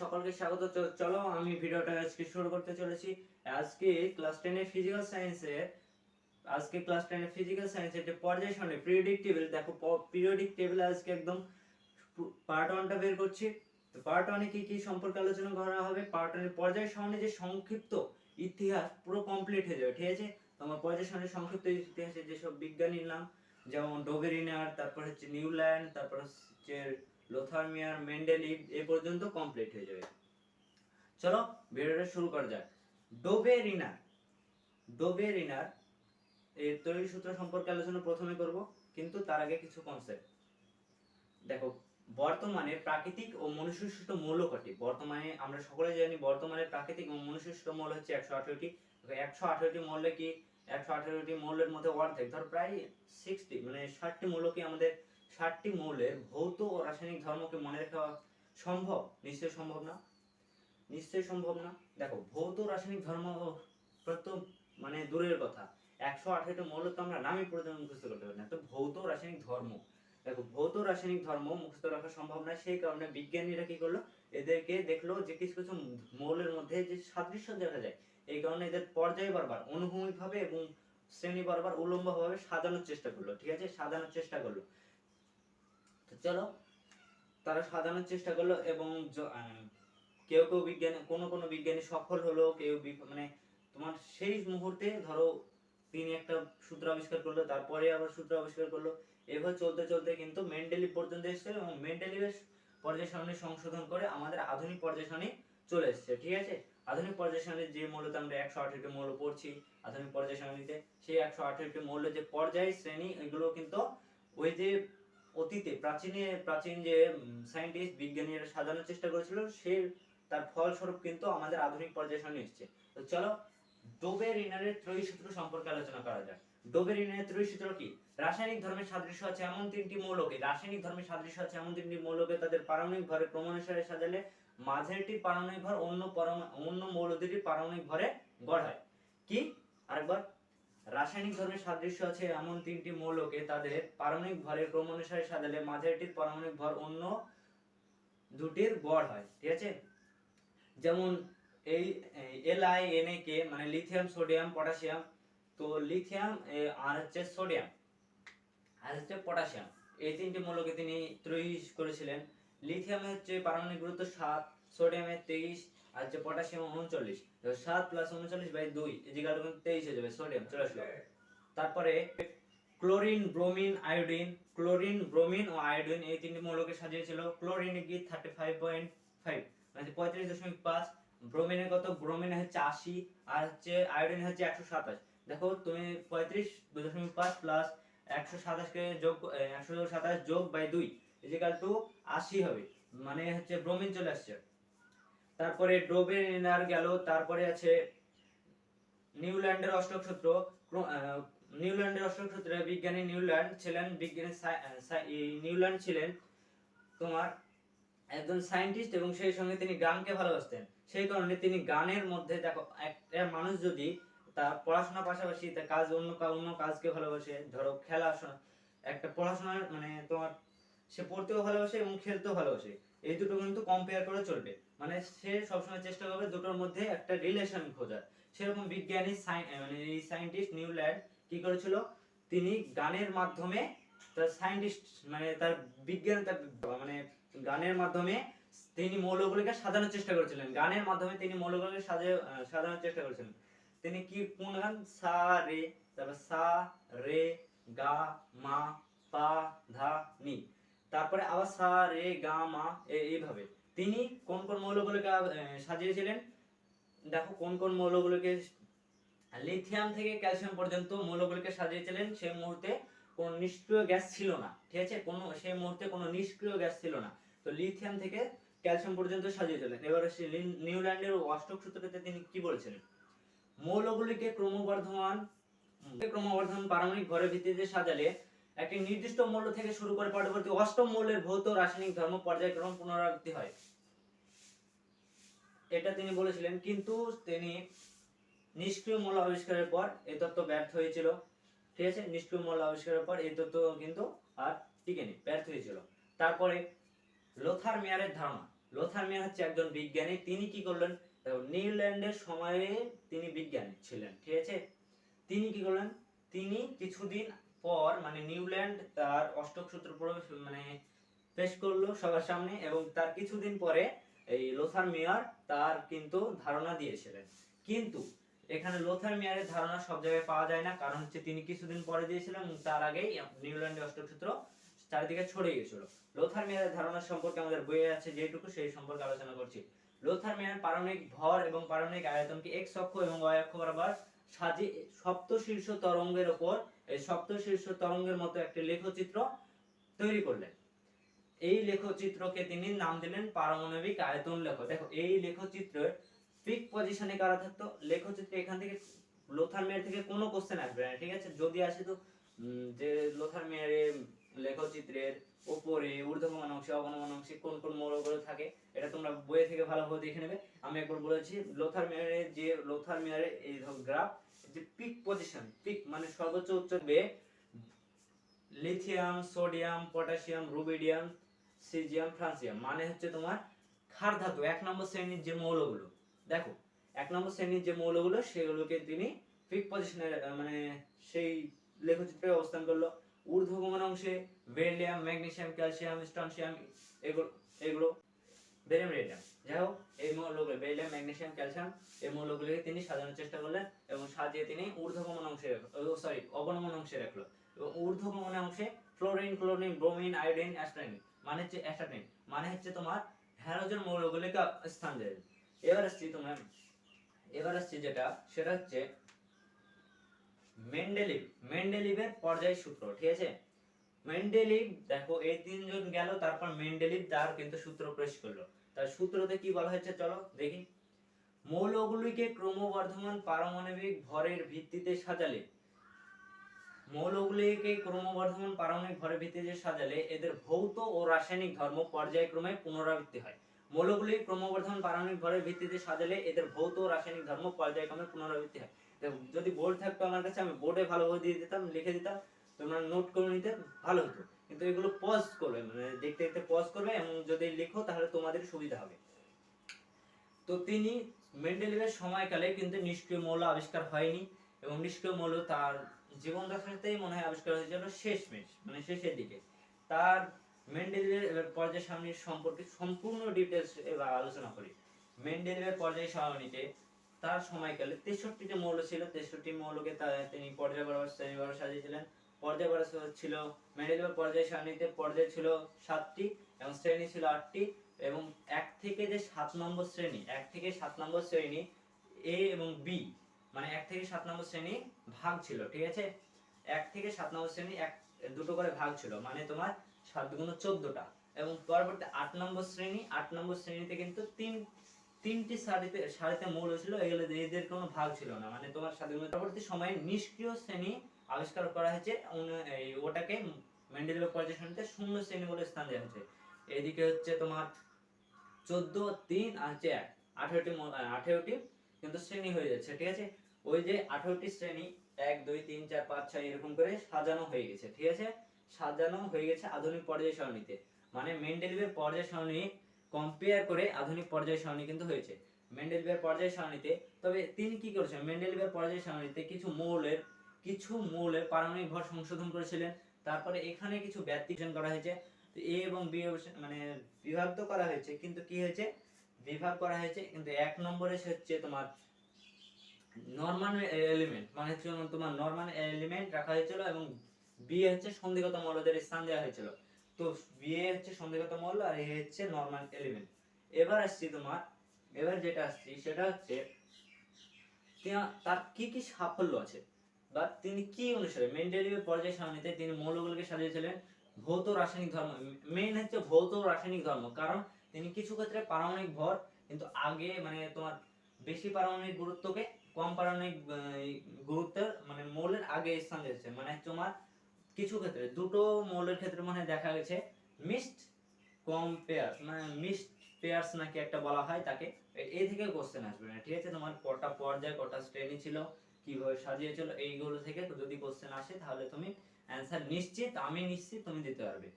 সকলকে স্বাগত। চলো, আমি ভিডিওটা আজকে শুরু করতে চলেছি। আজকে ক্লাস টেনের ফিজিক্যাল সায়েন্সে আজকে ক্লাস টেনের ফিজিক্যাল যে পর্যায় সামনে পিরিয়ডিক টেবিল দেখো পিরিয়ডিক আজকে একদম পার্ট ওয়ানটা বের করছি। তো পার্ট ওয়ানে কি কি সম্পর্কে আলোচনা করা হবে? পার্ট ওয়ানের পর্যায় সামনে যে সংক্ষিপ্ত ইতিহাস, পুরো কমপ্লিট হয়ে যাবে, ঠিক আছে? তোমার পর্যায় সামনে সংক্ষিপ্ত ইতিহাসে যেসব বিজ্ঞানীর নাম, যেমন ডোবেরিনার, তারপর হচ্ছে নিউল্যান্ড, তারপর হচ্ছে লোথারমিয়ার মেন্ডেলিভ এ পর্যন্ত কমপ্লিট হয়ে যাবে। চলো ভিডিওটা শুরু করা যাক। ডোবেরিনার ডোবেরিনার এর তৈরি সূত্র সম্পর্কে আলোচনা প্রথমে করব, কিন্তু তার আগে কিছু কনসেপ্ট দেখো, বর্তমানে প্রাকৃতিক ও মনুষ্যসৃষ্ট মৌল কটি? বর্তমানে আমরা সকলে জানি বর্তমানে প্রাকৃতিক ও মনুষ্যসৃষ্ট মৌল হচ্ছে একশো আঠারোটি। একশো আঠারোটি মৌলে কি? একশো আঠারোটি মৌলের মধ্যে অর্ধেক, ধর প্রায় সিক্সটি মানে ষাটটি মৌলকে আমাদের ষাটটি মৌলের ভৌত ও রাসায়নিক ধর্মকে মনে রাখা সম্ভব? নিশ্চয়ই সম্ভব না। নিশ্চয়ই সম্ভব না। দেখো, ভৌত রাসায়নিক ধর্ম প্রথম মানে দূরের কথা। একশো আঠারোটি মৌল তো আমরা নামই পর্যন্ত মুখস্থ করতে পারি না। তো ভৌত রাসায়নিক ধর্ম। দেখো, ভৌত রাসায়নিক ধর্ম মুখস্থ রাখা সম্ভব না সেই কারণে বিজ্ঞানীরা কি করল? এদেরকে দেখল যে কিছু কিছু মৌলের মধ্যে যে সাদৃশ্য দেখা যায়, এই কারণে এদের পর্যায় বারবার অনুভূমিক ভাবে এবং শ্রেণি বারবার উলম্ব ভাবে সাজানোর চেষ্টা করল। ঠিক আছে? সাজানোর চেষ্টা করল। চলো, তারা সাজানোর চেষ্টা করল এবং কেউ কেউ বিজ্ঞানী, কোনো কোনো বিজ্ঞানী সফল হলো, কেউ মানে তোমার সেই মুহূর্তে ধরো তিনি একটা সূত্র আবিষ্কার করল, তারপরে আবার সূত্র আবিষ্কার করল। এভাবে চলতে চলতে কিন্তু মেন্ডেলিভ পর্যন্ত এসছে এবং মেন্ডেলিভের পর্যায় সারণী সংশোধন করে আমাদের আধুনিক পর্যায় সারণী চলে এসছে, ঠিক আছে? আধুনিক পর্যায় সারণীর যে মূলত আমরা একশো আঠারোটি মৌল পড়ছি, আধুনিক পর্যায় সারণীতে সেই একশো আঠারোটি মৌল যে পর্যায়, শ্রেণি, এগুলো কিন্তু ওই যে অতীতে প্রাচীনে, প্রাচীন যে সায়েন্টিস্ট বিজ্ঞানীরা সাজানোর চেষ্টা করেছিল, সে তার ফলস্বরূপ কিন্তু আমাদের আধুনিক পর্যায়ে সামনে এসছে। তো চলো, ডোবের ইনারের ত্রয়ী সূত্র সম্পর্কে আলোচনা করা যাক। ডোবের ইনারের ত্রয়ী সূত্র কি? রাসায়নিক ধর্মের সাদৃশ্য আছে এমন তিনটি মৌলকে। রাসায়নিক ধর্মের সাদৃশ্য আছে এমন তিনটি মৌলকে তাদের পারমাণবিক ভরে ক্রমানুসারে সাজালে মাঝেরটির পারমাণবিক ভর অন্য অন্য মৌল দুটির পারমাণবিক ভরে গড় হয়। কি? আরেকবার। রাসায়নিক ধর্মের সাদৃশ্য আছে এমন তিনটি মৌলকে তাদের পারমাণবিক ভরের ক্রমানুসারে সাজালে মাঝারিটির পারমাণবিক ভর অন্য দুটির গড় হয়, ঠিক আছে? যেমন এই L I N A K মানে লিথিয়াম সোডিয়াম পটাশিয়াম তো লিথিয়াম আর হচ্ছে সোডিয়াম আর হচ্ছে পটাশিয়াম এই তিনটি মৌলকে তিনি ত্রয়ী করেছিলেন। লিথিয়ামে হচ্ছে পারমাণবিক গুরুত্ব সাত সোডিয়ামের তেইশ আর হচ্ছে পটাশিয়াম উনচল্লিশ। সাত প্লাস উনচল্লিশ বাই দুই ইজিকাল কিন্তু তেইশ হয়ে যাবে সোডিয়াম চলে আসলো তারপরে chlorine bromine iodine chlorine bromine ও আয়োডিন এই তিনটি মৌলকে সাজিয়েছিল। ক্লোরিনে কি থার্টি ফাইভ পয়েন্ট ফাইভ মানে পঁয়ত্রিশ দশমিক পাঁচ ব্রোমিনের কত? ব্রোমিন হচ্ছে আশি আর হচ্ছে আয়োডিন হচ্ছে একশো সাতাশ। দেখো তুমি পঁয়ত্রিশ দশমিক পাঁচ প্লাস একশো সাতাশকে যোগ একশো সাতাশ যোগ বাই দুই ইজিকাল টু আশি হবে। মানে হচ্ছে ব্রোমিন চলে আসছে। তারপরে ডোবেরিনার গেল, তারপরে আছে নিউল্যান্ডের অষ্টক সূত্র। নিউল্যান্ডের অষ্টক বিজ্ঞানী নিউল্যান্ড ছিলেন, বিজ্ঞানী নিউল্যান্ড ছিলেন তোমার একজন সায়েন্টিস্ট এবং সেই সঙ্গে তিনি গানকে ভালোবাসতেন। সেই কারণে তিনি গানের মধ্যে দেখো, একটা মানুষ যদি তার পড়াশোনার পাশাপাশি তার কাজ অন্য অন্য কাজকে ভালোবাসে, ধরো খেলা একটা পড়াশোনার মানে তোমার সে পড়তেও ভালোবাসে এবং খেলতেও ভালোবাসে, এই দুটো কিন্তু কম্পেয়ার করে চলবে। মানে সে সবসময় চেষ্টা করবে দুটোর মধ্যে একটা রিলেশন খোঁজার। সেরকম বিজ্ঞানী মানে সায়েন্টিস্ট নিউল্যান্ড কি করেছিল? তিনি গানের মাধ্যমে তার সায়েন্টিস্ট মানে তার বিজ্ঞান, তার মানে গানের মাধ্যমে তিনি মৌলগুলিকে সাজানোর চেষ্টা করেছিলেন। গানের মাধ্যমে তিনি মৌলগুলিকে সাজে সাজানোর চেষ্টা করেছিলেন। তিনি কি কোন গান সা, রে, তারপর সা, রে, গা, মা, পা, ধা, নি। তারপরে আবার সা, রে, গা, মা এইভাবে। তিনি কোন কোন মৌলগুলিকে সাজিয়েছিলেন? দেখো, কোন কোন মৌলগুলোকে, লিথিয়াম থেকে ক্যালসিয়াম পর্যন্ত মৌলগুলোকে সাজিয়েছিলেন, সেই মুহূর্তে কোনো নিষ্ক্রিয় গ্যাস ছিল না, ঠিক আছে? কোনো, সেই মুহূর্তে কোনো নিষ্ক্রিয় গ্যাস ছিল না। তো লিথিয়াম থেকে ক্যালসিয়াম পর্যন্ত সাজিয়েছিলেন। এবারে সে নিউল্যান্ডের অষ্টক সূত্রতে তিনি কি বলেছিলেন? মৌলগুলিকে ক্রমবর্ধমান ক্রমবর্ধমান পারমাণবিক ভরের ভিত্তিতে সাজালে একটি নির্দিষ্ট মৌল থেকে শুরু করে পরবর্তী অষ্টম মৌলের ভৌত রাসায়নিক ধর্ম পর্যায়ক্রম পুনরাবৃত্তি হয়। এটা তিনি বলেছিলেন, কিন্তু তিনি নিষ্ক্রিয় মৌল আবিষ্কারের পর এই তত্ত্ব ব্যর্থ হয়েছিল। ঠিক আছে? নিষ্ক্রিয় মৌল আবিষ্কারের পর এই তত্ত্ব কিন্তু আর টিকেনি, ব্যর্থ হয়েছিল। তারপরে লোথার মেয়ারের ধারণা। লোথার মেয়ার হচ্ছে একজন বিজ্ঞানী, তিনি কি করলেন? নিউল্যান্ডের সময়ে তিনি বিজ্ঞানী ছিলেন, ঠিক আছে? তিনি কি করলেন? তিনি কিছুদিন পর মানে নিউল্যান্ড তার অষ্টক সূত্র প্রবেশ মানে পেশ করল সবার সামনে এবং তার কিছুদিন পরে এই লোথার মেয়ার তার কিন্তু ধারণা দিয়েছিলেন। কিন্তু এখানে লোথার মেয়ারের ধারণা সব জায়গায় পাওয়া যায় না, কারণ হচ্ছে তিনি কিছুদিন পরে দিয়েছিলেন তার আগেই নিউল্যান্ডের অষ্টক চারিদিকে ছড়িয়ে গেছিল লোথার মেয়ারের ধারণা সম্পর্কে আমাদের বইয়ে আছে যেটুকু, সেই সম্পর্কে আলোচনা করছি। লোথার মেয়ার পারমাণবিক ভর এবং পারমাণবিক আয়তনকে এক্স অক্ষ এবং ওয়াই অক্ষ বরাবর সাজি সপ্ত শীর্ষ তরঙ্গের ওপর এই সপ্ত শীর্ষ তরঙ্গের মতো একটি লেখচিত্র তৈরি করলেন। এই লেখচিত্রকে তিনি নাম দিলেন পারমাণবিক আয়তন লেখ। দেখো, এই লেখচিত্রের পিক পজিশনে কারা থাকতো? লেখচিত্রে এখান থেকে লোথার মেয়ার থেকে কোনো কোশ্চেন আসবে না, ঠিক আছে? যদি আসে তো যে লোথার মেয়ারের লেখচিত্রের উপরে ঊর্ধ্বগমন অংশে অবনমন অংশে কোন কোন মৌলগুলো থাকে, এটা তোমরা বইয়ে থেকে ভালোভাবে দেখে নেবে। আমি একবার বলেছি, লোথার মেয়ারের যে, লোথার মেয়ারের এই গ্রাফ যে পিক পজিশন পিক মানে সর্বোচ্চ উচ্চ lithium sodium potassium rubidium caesium francium মানে হচ্ছে তোমার ক্ষার ধাতু। এক নম্বর শ্রেণির যে মৌলগুলো, দেখো, এক নম্বর শ্রেণির যে মৌলগুলো, সেগুলোকে তিনি ফিক পজিশনে মানে সেই লেখচিত্রে অবস্থান করল। ঊর্ধ্বগমন অংশে বেরিলিয়াম ম্যাগনেসিয়াম, ক্যালসিয়াম, স্টনসিয়াম, এগুলো এগুলো বেরিয়াম রেডিয়াম। যাই হোক, এই মৌলগুলো বেরিলিয়াম ম্যাগনেসিয়াম, ক্যালসিয়াম, এই মৌলগুলোকে তিনি সাজানোর চেষ্টা করলেন এবং সাজিয়ে তিনি ঊর্ধ্বগমন অংশে সরি অবনমন অংশে রাখল। এবং ঊর্ধ্বগমন অংশে fluorine chlorine bromine iodine astatine মানে হচ্ছে অ্যাস্টাটিন মানে হচ্ছে তোমার হ্যালোজেন মৌলগুলিকে স্থান দেয় এবার আসছি তোমার, এবার আসছি যেটা, সেটা হচ্ছে মেন্ডেলিভ মেন্ডেলিভের পর্যায় সূত্র, ঠিক আছে? মেন্ডেলিভ দেখো, এই তিনজন গেল, তারপর মেন্ডেলিভ তার কিন্তু সূত্র পেশ করল। তার সূত্রতে কি বলা হয়েছে, চলো দেখি। মৌলগুলিকে ক্রমবর্ধমান পারমাণবিক ভরের ভিত্তিতে সাজালে। মৌলগুলিকে ক্রমবর্ধমান পারমাণবিক ভরের ভিত্তিতে সাজালে এদের ভৌত ও রাসায়নিক ধর্ম পর্যায়ক্রমে পুনরাবৃত্তি হয়। মৌলগুলি ক্রমবর্ধমান পারমাণবিক ভরের ভিত্তিতে সাজালে এদের ভৌত ও রাসায়নিক ধর্ম পর্যায়ক্রমে পুনরাবৃত্তি হয়। যদি বোর্ড থাকতো আমার কাছে, আমি বোর্ডে ভালোভাবে দিয়ে দিতাম, লিখে দিতাম, তোমরা নোট করে নিতে ভালো হতো। কিন্তু এগুলো পজ করবে মানে দেখতে দেখতে পজ করবে, এবং যদি লিখো তাহলে তোমাদের সুবিধা হবে। তো তিনি মেন্ডেলিভের সময়কালে কিন্তু নিষ্ক্রিয় মৌল আবিষ্কার হয়নি, এবং নিষ্ক্রিয় মৌল তার জীবন দশাতেই মনে হয় আবিষ্কার হয়েছিল শেষমেশ মানে শেষের দিকে। তার মেন্ডেলিভের এবার পর্যায় সারণীর সম্পর্কে সম্পূর্ণ ডিটেলস এবার আলোচনা করি। মেন্ডেলিভের পর্যায় সারণীতে তার সময়কালে তেষট্টিটি মৌল ছিল, তেষট্টি মৌলকে তিনি পর্যায় বরাবর সাজিয়েছিলেন। পর্যায় বরাবর ছিল মেন্ডেলিভের পর্যায় সারণীতে পর্যায় ছিল সাতটি এবং শ্রেণি ছিল আটটি এবং এক থেকে যে সাত নম্বর শ্রেণি, এক থেকে সাত নম্বর শ্রেণি এ এবং বি মানে এক থেকে সাত নম্বর শ্রেণি ভাগ ছিল, ঠিক আছে? এক থেকে সাত নম্বর শ্রেণি এক, দুটো করে ভাগ ছিল মানে তোমার সাত গুণ চোদ্দটা। এবং পরবর্তী আট নম্বর শ্রেণি, আট নম্বর শ্রেণীতে কিন্তু তিন, তিনটি সারিতে সারিতে মৌল হয়েছিল, এগুলো এদের কোনো ভাগ ছিল না। মানে তোমার স্বাধীন পরবর্তী সময়ে নিষ্ক্রিয় শ্রেণি আবিষ্কার করা হয়েছে ওটাকে মেন্ডেলিভের পর্যায় সারণীতে শূন্য শ্রেণি বলে স্থান দেওয়া হয়েছে। এদিকে হচ্ছে তোমার চোদ্দ, তিন আর হচ্ছে এক। আঠেরোটি আঠেরোটি কিন্তু শ্রেণি হয়ে যাচ্ছে, ঠিক আছে? ওই যে আঠেরোটি শ্রেণি, এক, দুই, তিন, চার, পাঁচ, ছয়, এরকম করে সাজানো হয়ে গেছে, ঠিক আছে? সাজানো হয়ে গেছে আধুনিক পর্যায় সারণীতে। মানে মেন্ডেলিভের পর্যায় সারণী কম্পেয়ার করে আধুনিক পর্যায় সারণী কিন্তু হয়েছে। মেন্ডেলিভের পর্যায় সারণীতে, তবে তিনি কি করেছেন? মেন্ডেলিভের পর্যায় সারণীতে কিছু মৌলের কিছু মৌলের পারমাণবিক ভর সংশোধন করেছিলেন। তারপরে এখানে কিছু ব্যতিক্রম করা হয়েছে। এ এবং বি মানে বিভাগ তো করা হয়েছে, কিন্তু কি হয়েছে? বিভাগ করা হয়েছে, কিন্তু এক নম্বরে হচ্ছে তোমার নরমাল এলিমেন্ট মানে হচ্ছে তোমার নরমাল এলিমেন্ট রাখা হয়েছিল এবং বি হচ্ছে সন্ধিগত মৌলদের স্থান দেওয়া হয়েছিল। তো বি হচ্ছে সন্ধিগত মৌল আর এ হচ্ছে নরমাল এলিমেন্ট এবার আসছি তোমার, এবার যেটা আসছি সেটা হচ্ছে তার কি কি সাফল্য আছে? বা তিনি কি অনুসারে মেন্ডেলিভের পর্যায় সারণীতে তিনি মৌলগুলোকে সাজিয়েছিলেন ভৌত রাসায়নিক ধর্ম। মেইন হচ্ছে ভৌত রাসায়নিক ধর্ম, কারণ তিনি কিছু ক্ষেত্রে পারমাণবিক ভর, কিন্তু আগে মানে তোমার বেশি পারমাণবিক গুরুত্বকে কম পারমাণবিক গুরুত্বের মানে মৌলের আগে স্থান দিয়েছে। মানে তোমার কিছু ক্ষেত্রে, দুটো মৌলের ক্ষেত্রে মানে দেখা গেছে মিক্সড কম্পেয়ার মানে মিক্সড পেয়ার্স নাকি একটা বলা হয় তাকে এই থেকে কোশ্চেন আসবে না, ঠিক আছে? তোমার কটা পর্যায়, কটা শ্রেণি ছিল, কীভাবে সাজিয়েছিল, এইগুলো থেকে যদি কোশ্চেন আসে, তাহলে তুমি অ্যান্সার নিশ্চিত, আমি নিশ্চিত তুমি দিতে পারবে।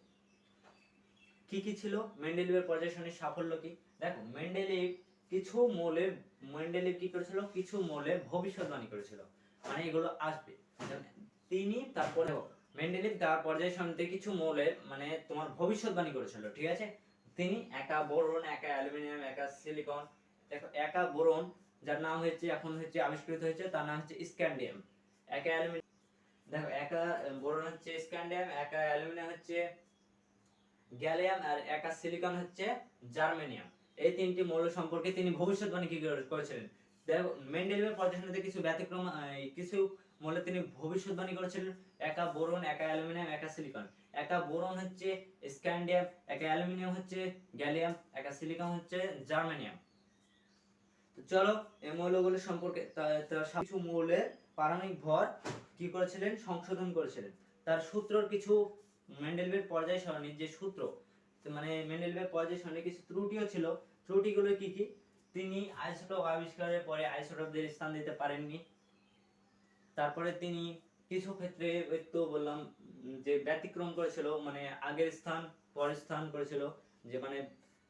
কি কি ছিল? মেন্ডেলিভের পর্যায় সাফল্য কি? দেখো মেন্ডেলিভ কিছু মৌলের মেন্ডেলিভ কি করেছিল? কিছু মৌলের ভবিষ্যৎবাণী করেছিল। মানে এগুলো আসবে। তিনি তারপরে মেন্ডেলিভ তার পর্যায় সারণীতে কিছু মৌলের মানে তোমার ভবিষ্যৎবাণী করেছিল, ঠিক আছে? তিনি একা বোরন, একা অ্যালুমিনিয়াম, একা সিলিকন, দেখো, একা বোরন, যার নাম হয়েছে এখন হচ্ছে আবিষ্কৃত হয়েছে, তার নাম হচ্ছে স্ক্যান্ডিয়াম। একা অ্যালুমিনিয়াম, দেখো, একা বোরন হচ্ছে স্ক্যান্ডিয়াম, একা অ্যালুমিনিয়াম হচ্ছে গ্যালিয়াম, আর একা সিলিকন হচ্ছে জার্মেনিয়াম। এই তিনটি মৌল সম্পর্কে তিনি ভবিষ্যৎবাণী কি করে- করেছিলেন? দেখো মেন্ডেলিভের পর্যালোচনাতে কিছু ব্যতিক্রম কিছু মৌলে তিনি ভবিষ্যৎবাণী করেছিলেন। একা বোরন, একা অ্যালুমিনিয়াম, একা সিলিকন। একা বোরন হচ্ছে স্ক্যান্ডিয়াম একা অ্যালুমিনিয়াম হচ্ছে গ্যালিয়াম, একা সিলিকন হচ্ছে জার্মেনিয়াম। চলো, এই মৌলগুলো সম্পর্কে কিছু মৌলের পারমাণবিক ভর কি করেছিলেন? সংশোধন করেছিলেন। তার সূত্রর কিছু মেন্ডেলিভের পর্যায় সারণীর যে সূত্র মানে মেন্ডেলিভের পর্যায় সারণীর কিছু ত্রুটিও ছিল, ত্রুটিগুলো কি কি? তিনি আইসোটোপ আবিষ্কারের পরে আইসোটোপদের স্থান দিতে পারেননি। তারপরে তিনি কিছু ক্ষেত্রে তো বললাম যে ব্যতিক্রম করেছিল মানে আগের স্থান, পরের স্থান করেছিল, যে মানে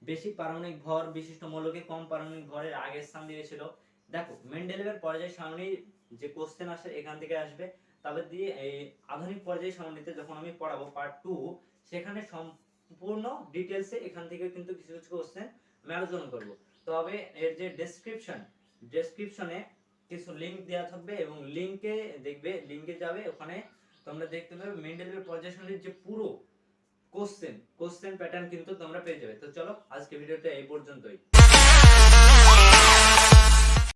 বেশি পারমাণবিক ভর, বিশিষ্ট মৌলকে কম পারমাণবিক ভরের আগের স্থান দিয়েছিল। দেখো, মেন্ডেলিভের পর্যায় সারণীর যে কোশ্চেন আসে, এখান থেকে আসবে। তবে দিয়ে এই আধুনিক পর্যায় সারণীতে যখন আমি পড়াবো পার্ট টু সেখানে সম্পূর্ণ ডিটেলসে এখান থেকে কিন্তু কিছু কিছু কোশ্চেন আমি আলোচনা করব। তবে এর যে ডেসক্রিপশন ডেসক্রিপশনে কিছু লিংক দেওয়া থাকবে এবং লিংকে দেখবে লিংকে যাবে, ওখানে তোমরা দেখতে পাবে মেন্ডেলের এর যে পুরো কোশ্চেন কোশ্চেন প্যাটার্ন কিন্তু তোমরা পেয়ে যাবে। তো চলো, আজকে ভিডিওটা এই পর্যন্তই।